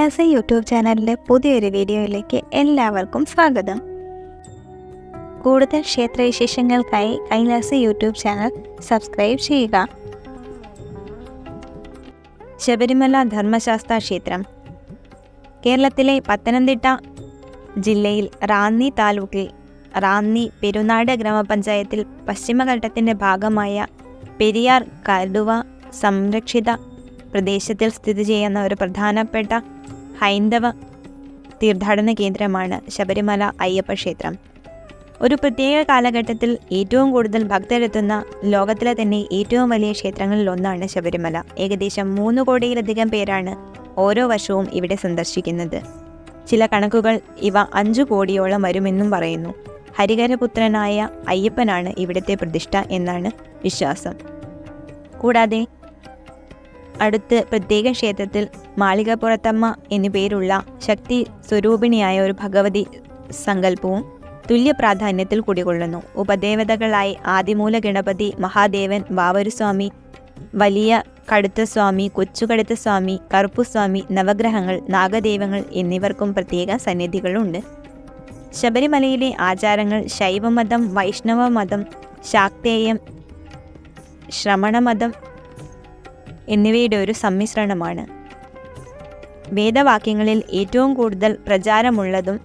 Kailasa YouTube ചാനലിലെ പുതിയൊരു വീഡിയോയിലേക്ക് എല്ലാവർക്കും സ്വാഗതം. കൂടുതൽ ക്ഷേത്രവിശേഷങ്ങൾക്കായി കൈലാസ യൂട്യൂബ് ചാനൽ സബ്സ്ക്രൈബ് ചെയ്യുക. ശബരിമല ധർമ്മശാസ്ത്ര ക്ഷേത്രം. കേരളത്തിലെ പത്തനംതിട്ട ജില്ലയിൽ റാന്നി താലൂക്കിൽ റാന്നി പെരുനാട് ഗ്രാമപഞ്ചായത്തിൽ പശ്ചിമഘട്ടത്തിന്റെ ഭാഗമായ പെരിയാർ കടുവ സംരക്ഷിത പ്രദേശത്തിൽ സ്ഥിതി ചെയ്യുന്ന ഒരു പ്രധാനപ്പെട്ട ഹൈന്ദവ തീർത്ഥാടന കേന്ദ്രമാണ് ശബരിമല അയ്യപ്പ ക്ഷേത്രം. ഒരു പ്രത്യേക കാലഘട്ടത്തിൽ ഏറ്റവും കൂടുതൽ ഭക്തരെത്തുന്ന ലോകത്തിലെ തന്നെ ഏറ്റവും വലിയ ക്ഷേത്രങ്ങളിൽ ഒന്നാണ് ശബരിമല. ഏകദേശം മൂന്ന് കോടിയിലധികം പേരാണ് ഓരോ വർഷവും ഇവിടെ സന്ദർശിക്കുന്നത്. ചില കണക്കുകൾ ഇവ അഞ്ചു കോടിയോളം വരുമെന്നും പറയുന്നു. ഹരികരപുത്രനായ അയ്യപ്പനാണ് ഇവിടുത്തെ പ്രതിഷ്ഠ എന്നാണ് വിശ്വാസം. കൂടാതെ അടുത്ത് പ്രത്യേക ക്ഷേത്രത്തിൽ മാളികപ്പുറത്തമ്മ എന്നു പേരുള്ള ശക്തി സ്വരൂപിണിയായ ഒരു ഭഗവതി സങ്കല്പവും തുല്യ പ്രാധാന്യത്തിൽ കുടികൊള്ളുന്നു. ഉപദേവതകളായി ആദിമൂല ഗണപതി മഹാദേവൻ ബാവരുസ്വാമി വലിയ കടുത്തസ്വാമി കൊച്ചുകടുത്തസ്വാമി കറുപ്പുസ്വാമി നവഗ്രഹങ്ങൾ നാഗദൈവങ്ങൾ എന്നിവർക്കും പ്രത്യേക സന്നിധികളുണ്ട്. ശബരിമലയിലെ ആചാരങ്ങൾ ശൈവമതം വൈഷ്ണവ മതം ശാക്തേയം ശ്രമണമതം എന്നിവയുടെ ഒരു സമ്മിശ്രണമാണ്. വേദവാക്യങ്ങളിൽ ഏറ്റവും കൂടുതൽ പ്രചാരമുള്ളതും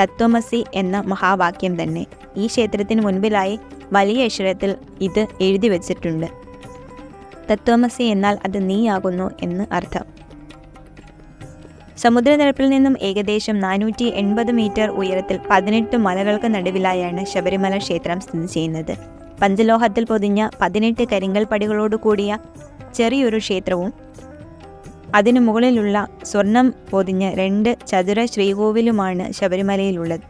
തത്വമസി എന്ന മഹാവാക്യം തന്നെ. ഈ ക്ഷേത്രത്തിന് മുൻപിലായി വലിയ അക്ഷരത്തിൽ ഇത് എഴുതി വച്ചിട്ടുണ്ട്. തത്വമസി എന്നാൽ അത് നീയാകുന്നു എന്ന് അർത്ഥം. സമുദ്രനിരപ്പിൽ നിന്നും ഏകദേശം നാനൂറ്റി എൺപത് മീറ്റർ ഉയരത്തിൽ പതിനെട്ട് മലകൾക്ക് നടുവിലായാണ് ശബരിമല ക്ഷേത്രം സ്ഥിതി ചെയ്യുന്നത്. പഞ്ചലോഹത്തിൽ പൊതിഞ്ഞ പതിനെട്ട് കരിങ്കൽ പടികളോട് കൂടിയ ചെറിയൊരു ക്ഷേത്രവും അതിനു മുകളിലുള്ള സ്വർണം പൊതിഞ്ഞ രണ്ട് ചതുര ശ്രീകോവിലുമാണ് ശബരിമലയിലുള്ളത്.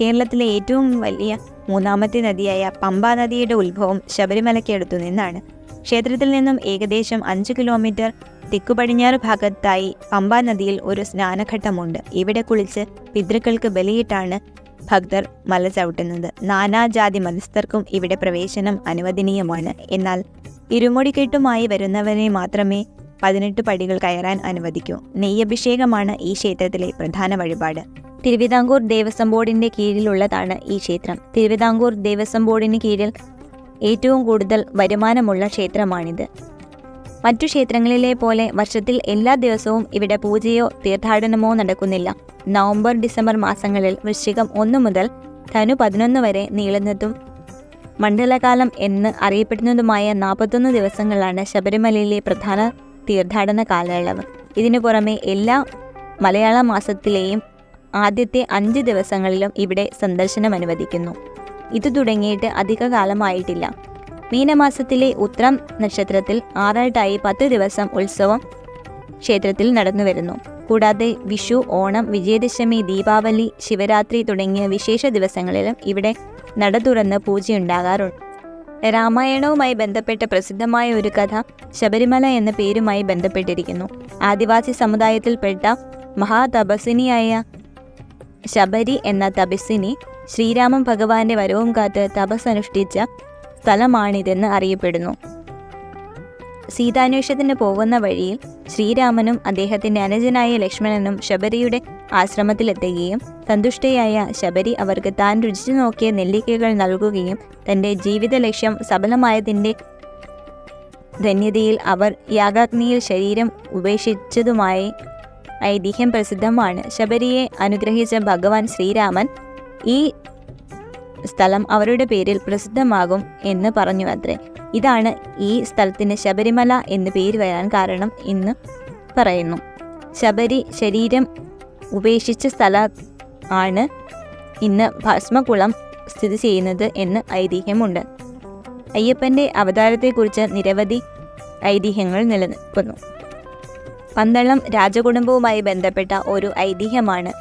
കേരളത്തിലെ ഏറ്റവും വലിയ മൂന്നാമത്തെ നദിയായ പമ്പാ നദിയുടെ ഉത്ഭവം ശബരിമലയ്ക്കടുത്തു നിന്നാണ്. ക്ഷേത്രത്തിൽ നിന്നും ഏകദേശം അഞ്ച് കിലോമീറ്റർ തെക്കുപടിഞ്ഞാറ് ഭാഗത്തായി പമ്പാ നദിയിൽ ഒരു സ്നാനഘട്ടമുണ്ട്. ഇവിടെ കുളിച്ച് പിതൃക്കൾക്ക് ബലിയിട്ടാണ് ഭക്തർ മല ചവിട്ടുന്നത്. നാനാജാതി മതസ്ഥർക്കും ഇവിടെ പ്രവേശനം അനുവദനീയമാണ്. എന്നാൽ ഇരുമുടിക്കെട്ടുമായി വരുന്നവരെ മാത്രമേ പതിനെട്ട് പടികൾ കയറാൻ അനുവദിക്കൂ. നെയ്യഭിഷേകമാണ് ഈ ക്ഷേത്രത്തിലെ പ്രധാന വഴിപാട്. തിരുവിതാംകൂർ ദേവസ്വം ബോർഡിന്റെ കീഴിലുള്ളതാണ് ഈ ക്ഷേത്രം. തിരുവിതാംകൂർ ദേവസ്വം ബോർഡിന് കീഴിൽ ഏറ്റവും കൂടുതൽ വരുമാനമുള്ള ക്ഷേത്രമാണിത്. മറ്റു ക്ഷേത്രങ്ങളിലെ പോലെ വർഷത്തിൽ എല്ലാ ദിവസവും ഇവിടെ പൂജയോ തീർത്ഥാടനമോ നടക്കുന്നില്ല. നവംബർ ഡിസംബർ മാസങ്ങളിൽ വൃശ്ചികം ഒന്ന് മുതൽ ധനു പതിനൊന്ന് വരെ നീളുന്നതും മണ്ഡലകാലം എന്ന് അറിയപ്പെടുന്നതുമായ നാൽപ്പത്തൊന്ന് ദിവസങ്ങളാണ് ശബരിമലയിലെ പ്രധാന തീർത്ഥാടന കാലയളവ്. ഇതിനു പുറമെ എല്ലാ മലയാള മാസത്തിലെയും ആദ്യത്തെ അഞ്ച് ദിവസങ്ങളിലും ഇവിടെ സന്ദർശനം അനുവദിക്കുന്നു. ഇത് തുടങ്ങിയിട്ട് അധിക കാലമായിട്ടില്ല. മീനമാസത്തിലെ ഉത്രം നക്ഷത്രത്തിൽ ആറായിട്ടായി പത്ത് ദിവസം ഉത്സവം ക്ഷേത്രത്തിൽ നടന്നു വരുന്നു കൂടാതെ വിഷു ഓണം വിജയദശമി ദീപാവലി ശിവരാത്രി തുടങ്ങിയ വിശേഷ ദിവസങ്ങളിലും ഇവിടെ നട തുറന്ന് പൂജയുണ്ടാകാറുണ്ട്. രാമായണവുമായി ബന്ധപ്പെട്ട പ്രസിദ്ധമായ ഒരു കഥ ശബരിമല എന്ന പേരുമായി ബന്ധപ്പെട്ടിരിക്കുന്നു. ആദിവാസി സമുദായത്തിൽപ്പെട്ട മഹാതപസിനിയായ ശബരി എന്ന തപസ്സിനി ശ്രീരാമൻ ഭഗവാന്റെ വരവും കാത്ത് തപസ് അനുഷ്ഠിച്ച സ്ഥലമാണിതെന്ന് അറിയപ്പെടുന്നു. സീതാന്വേഷത്തിന് പോകുന്ന വഴിയിൽ ശ്രീരാമനും അദ്ദേഹത്തിന്റെ അനുജനായ ലക്ഷ്മണനും ശബരിയുടെ ആശ്രമത്തിലെത്തുകയും സന്തുഷ്ടയായ ശബരി അവർക്ക് താൻ രുചിച്ചു നോക്കിയ നെല്ലിക്കകൾ നൽകുകയും തന്റെ ജീവിത ലക്ഷ്യം സഫലമായതിന്റെ ധന്യതയിൽ അവർ യാഗാഗ്നിയിൽ ശരീരം ഉപേക്ഷിച്ചതുമായി ഐതിഹ്യം പ്രസിദ്ധമാണ്. ശബരിയെ അനുഗ്രഹിച്ച ഭഗവാൻ ശ്രീരാമൻ ഈ സ്ഥലം അവരുടെ പേരിൽ പ്രസിദ്ധമാകും എന്ന് പറഞ്ഞു അത്രേ ഇതാണ് ഈ സ്ഥലത്തിന് ശബരിമല എന്ന് പേര് വരാൻ കാരണം എന്ന് പറയുന്നു. ശബരി ശരീരം ഉപേക്ഷിച്ച സ്ഥല ആണ് ഇന്ന് ഭസ്മകുളം സ്ഥിതി ചെയ്യുന്നത് എന്ന് ഐതിഹ്യമുണ്ട്. അയ്യപ്പന്റെ അവതാരത്തെക്കുറിച്ച് നിരവധി ഐതിഹ്യങ്ങൾ നിലനിൽക്കുന്നു. പന്തളം രാജകുടുംബവുമായി ബന്ധപ്പെട്ട ഒരു ഐതിഹ്യമാണ്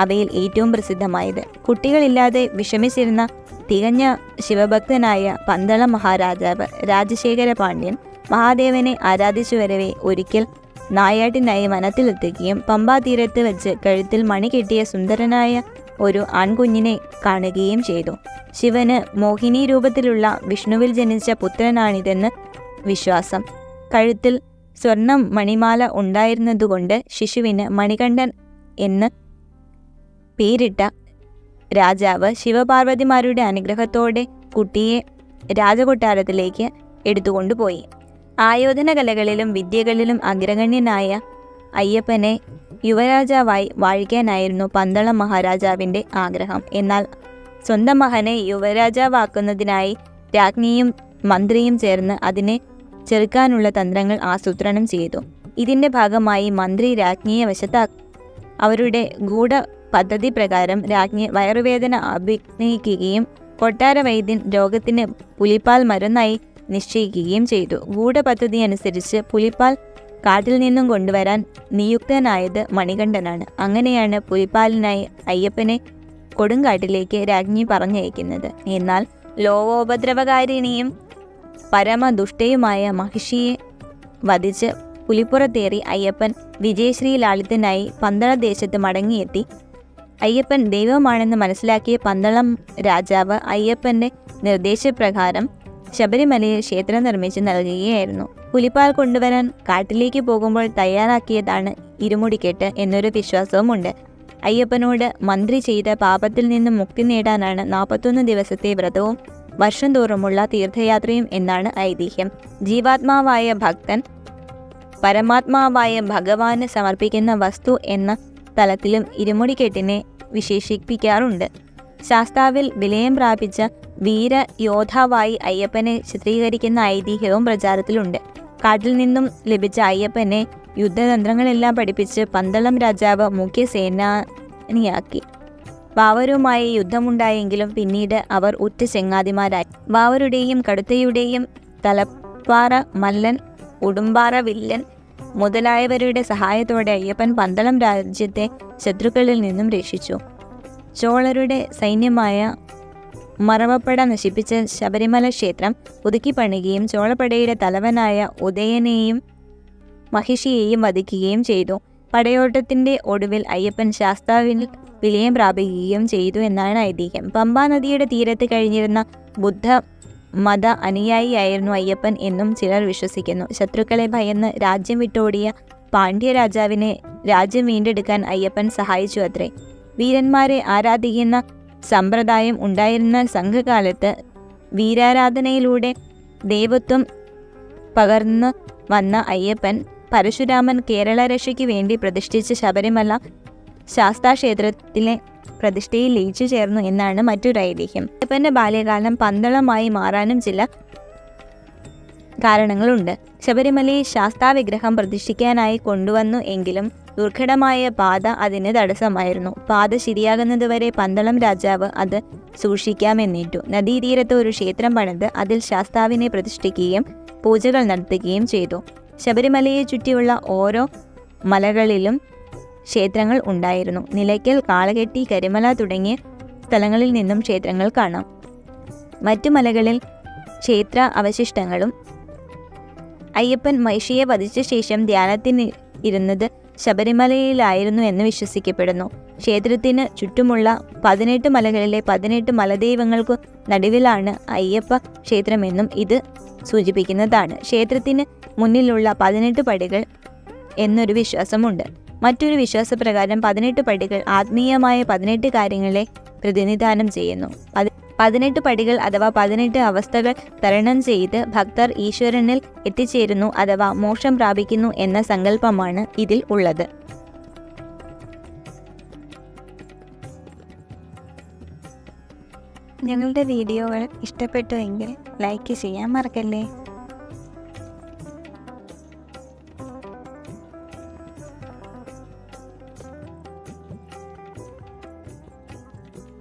അവയിൽ ഏറ്റവും പ്രസിദ്ധമായത്. കുട്ടികളില്ലാതെ വിഷമിച്ചിരുന്ന തികഞ്ഞ ശിവഭക്തനായ പന്തള മഹാരാജാവ് രാജശേഖര പാണ്ഡ്യൻ മഹാദേവനെ ആരാധിച്ചു വരവെ ഒരിക്കൽ നായാട്ടിനായി വനത്തിലെത്തുകയും പമ്പാ തീരത്ത് വെച്ച് കഴുത്തിൽ മണി കെട്ടിയ സുന്ദരനായ ഒരു ആൺകുഞ്ഞിനെ കാണുകയും ചെയ്തു. ശിവന് മോഹിനി രൂപത്തിലുള്ള വിഷ്ണുവിൽ ജനിച്ച പുത്രനാണിതെന്ന് വിശ്വാസം. കഴുത്തിൽ സ്വർണം മണിമാല ഉണ്ടായിരുന്നതുകൊണ്ട് ശിശുവിന് മണികണ്ഠൻ എന്ന് പേരിട്ട രാജാവ് ശിവപാർവതിമാരുടെ അനുഗ്രഹത്തോടെ കുട്ടിയെ രാജകൊട്ടാരത്തിലേക്ക് എടുത്തുകൊണ്ടുപോയി. ആയോധന കലകളിലും വിദ്യകളിലും അഗ്രഗണ്യനായ അയ്യപ്പനെ യുവരാജാവായി വാഴിക്കാനായിരുന്നു പന്തളം മഹാരാജാവിന്റെ ആഗ്രഹം. എന്നാൽ സ്വന്തം മകനെ യുവരാജാവാക്കുന്നതിനായി രാജ്ഞിയും മന്ത്രിയും ചേർന്ന് അതിനെ ചെറുക്കാനുള്ള തന്ത്രങ്ങൾ ആസൂത്രണം ചെയ്തു. ഇതിന്റെ ഭാഗമായി മന്ത്രി രാജ്ഞിയെ വശത്താ അവരുടെ ഗൂഢ പദ്ധതി പ്രകാരം രാജ്ഞി വയറുവേദന അഭിനയിക്കുകയും കൊട്ടാര വൈദ്യൻ രോഗത്തിന് പുലിപ്പാൽ മരുന്നായി നിശ്ചയിക്കുകയും ചെയ്തു. ഗൂഢപദ്ധതി അനുസരിച്ച് പുലിപ്പാൽ കാട്ടിൽ നിന്നും കൊണ്ടുവരാൻ നിയുക്തനായത് മണികണ്ഠനാണ്. അങ്ങനെയാണ് പുലിപ്പാലിനായി അയ്യപ്പനെ കൊടുങ്കാട്ടിലേക്ക് രാജ്ഞി പറഞ്ഞയക്കുന്നത്. എന്നാൽ ലോകോപദ്രവകാരിണിയും പരമദുഷ്ടയുമായ മഹിഷിയെ വധിച്ച് പുലിപ്പുറത്തേറി അയ്യപ്പൻ വിജയശ്രീ ലാളിതനായി പന്തള ദേശത്ത് മടങ്ങിയെത്തി. അയ്യപ്പൻ ദൈവമാണെന്ന് മനസ്സിലാക്കിയ പന്തളം രാജാവ് അയ്യപ്പന്റെ നിർദ്ദേശപ്രകാരം ശബരിമലയിൽ ക്ഷേത്രം നിർമ്മിച്ച് നൽകുകയായിരുന്നു. പുലിപ്പാൽ കൊണ്ടുവരാൻ കാട്ടിലേക്ക് പോകുമ്പോൾ തയ്യാറാക്കിയതാണ് ഇരുമുടിക്കെട്ട് എന്നൊരു വിശ്വാസവുമുണ്ട്. അയ്യപ്പനോട് മന്ത്രി ചെയ്ത പാപത്തിൽ നിന്നും മുക്തി നേടാനാണ് നാൽപ്പത്തൊന്ന് ദിവസത്തെ വ്രതവും വർഷം തോറുമുള്ള തീർത്ഥയാത്രയും എന്നാണ് ഐതിഹ്യം. ജീവാത്മാവായ ഭക്തൻ പരമാത്മാവായ ഭഗവാന് സമർപ്പിക്കുന്ന വസ്തു എന്ന തലത്തിലും ഇരുമുടിക്കെട്ടിനെ വിശേഷിപ്പിക്കാറുണ്ട്. ശാസ്താവിൽ വിലയം പ്രാപിച്ച വീര യോദ്ധാവായി അയ്യപ്പനെ ചിത്രീകരിക്കുന്ന ഐതിഹ്യവും പ്രചാരത്തിലുണ്ട്. കാട്ടിൽ നിന്നും ലഭിച്ച അയ്യപ്പനെ യുദ്ധതന്ത്രങ്ങളെല്ലാം പഠിപ്പിച്ച് പന്തളം രാജാവ് മുഖ്യ സേനാനിയാക്കി. വാവരുമായി യുദ്ധമുണ്ടായെങ്കിലും പിന്നീട് അവർ ഉറ്റ ചെങ്ങാതിമാരായി. വാവരുടെയും കടുത്തയുടെയും തലപ്പാറ മല്ലൻ ഉടുമ്പാറ വില്ലൻ മുതലായവരുടെ സഹായത്തോടെ അയ്യപ്പൻ പന്തളം രാജ്യത്തെ ശത്രുക്കളിൽ നിന്നും രക്ഷിച്ചു. ചോളരുടെ സൈന്യമായ മറവപ്പട നശിപ്പിച്ച ശബരിമല ക്ഷേത്രം പുതുക്കി പണിയുകയും ചോളപ്പടയുടെ തലവനായ ഉദയനെയും മഹിഷിയെയും വധിക്കുകയും ചെയ്തു. പടയോട്ടത്തിന്റെ ഒടുവിൽ അയ്യപ്പൻ ശാസ്താവിൽ വിലയം പ്രാപിക്കുകയും ചെയ്തു എന്നാണ് ഐതിഹ്യം. പമ്പാ നദിയുടെ തീരത്ത് കഴിഞ്ഞിരുന്ന ബുദ്ധ മത അനുയായിയായിരുന്നു അയ്യപ്പൻ എന്നും ചിലർ വിശ്വസിക്കുന്നു. ശത്രുക്കളെ ഭയന്ന് രാജ്യം വിട്ടോടിയ പാണ്ഡ്യ രാജാവിനെ രാജ്യം വീണ്ടെടുക്കാൻ അയ്യപ്പൻ സഹായിച്ചു അത്രേ. വീരന്മാരെ ആരാധിക്കുന്ന സമ്പ്രദായം ഉണ്ടായിരുന്ന സംഘകാലത്ത് വീരാരാധനയിലൂടെ ദേവത്വം പകർന്നു വന്ന അയ്യപ്പൻ പരശുരാമൻ കേരള രക്ഷയ്ക്ക് വേണ്ടി പ്രതിഷ്ഠിച്ച ശബരിമല ശാസ്താക്ഷേത്രത്തിലെ പ്രതിഷ്ഠയിൽ ലയിച്ചു ചേർന്നു എന്നാണ് മറ്റൊരു ഐതിഹ്യം. ശബന്റെ ബാല്യകാലം പന്തളമായി മാറാനും ചില കാരണങ്ങളുണ്ട്. ശബരിമലയിൽ ശാസ്താ വിഗ്രഹം പ്രതിഷ്ഠിക്കാനായി കൊണ്ടുവന്നു എങ്കിലും ദുർഘടമായ പാത അതിന് തടസ്സമായിരുന്നു. പാത ശരിയാകുന്നതുവരെ പന്തളം രാജാവ് അത് സൂക്ഷിക്കാമെന്നേറ്റു. നദീതീരത്ത് ഒരു ക്ഷേത്രം പണിത് അതിൽ ശാസ്താവിനെ പ്രതിഷ്ഠിക്കുകയും പൂജകൾ നടത്തുകയും ചെയ്തു. ശബരിമലയെ ചുറ്റിയുള്ള ഓരോ മലകളിലും ക്ഷേത്രങ്ങൾ ഉണ്ടായിരുന്നു. നിലയ്ക്കൽ കാളകെട്ടി കരിമല തുടങ്ങിയ സ്ഥലങ്ങളിൽ നിന്നും ക്ഷേത്രങ്ങൾ കാണാം. മറ്റു മലകളിൽ ക്ഷേത്ര അവശിഷ്ടങ്ങളും അയ്യപ്പൻ മഹിഷിയെ വധിച്ച ശേഷം ധ്യാനത്തിന് ഇരുന്നത് ശബരിമലയിലായിരുന്നു എന്ന് വിശ്വസിക്കപ്പെടുന്നു. ക്ഷേത്രത്തിന് ചുറ്റുമുള്ള പതിനെട്ട് മലകളിലെ പതിനെട്ട് മലദൈവങ്ങൾക്കു നടുവിലാണ് അയ്യപ്പ ക്ഷേത്രമെന്നും ഇത് സൂചിപ്പിക്കുന്നതാണ്. ക്ഷേത്രത്തിന് മുന്നിലുള്ള പതിനെട്ട് പടികൾ എന്നൊരു വിശ്വാസമുണ്ട്. മറ്റൊരു വിശ്വാസപ്രകാരം പതിനെട്ട് പടികൾ ആത്മീയമായ പതിനെട്ട് കാര്യങ്ങളെ പ്രതിനിധാനം ചെയ്യുന്നു. പതി- പതിനെട്ട് പടികൾ അഥവാ പതിനെട്ട് അവസ്ഥകൾ തരണം ചെയ്ത് ഭക്തർ ഈശ്വരനിൽ എത്തിച്ചേരുന്നു അഥവാ മോക്ഷം പ്രാപിക്കുന്നു എന്ന സങ്കല്പമാണ് ഇതിൽ ഉള്ളത്. ഞങ്ങളുടെ വീഡിയോകൾ ഇഷ്ടപ്പെട്ടുവെങ്കിൽ ലൈക്ക് ചെയ്യാൻ മറക്കല്ലേ?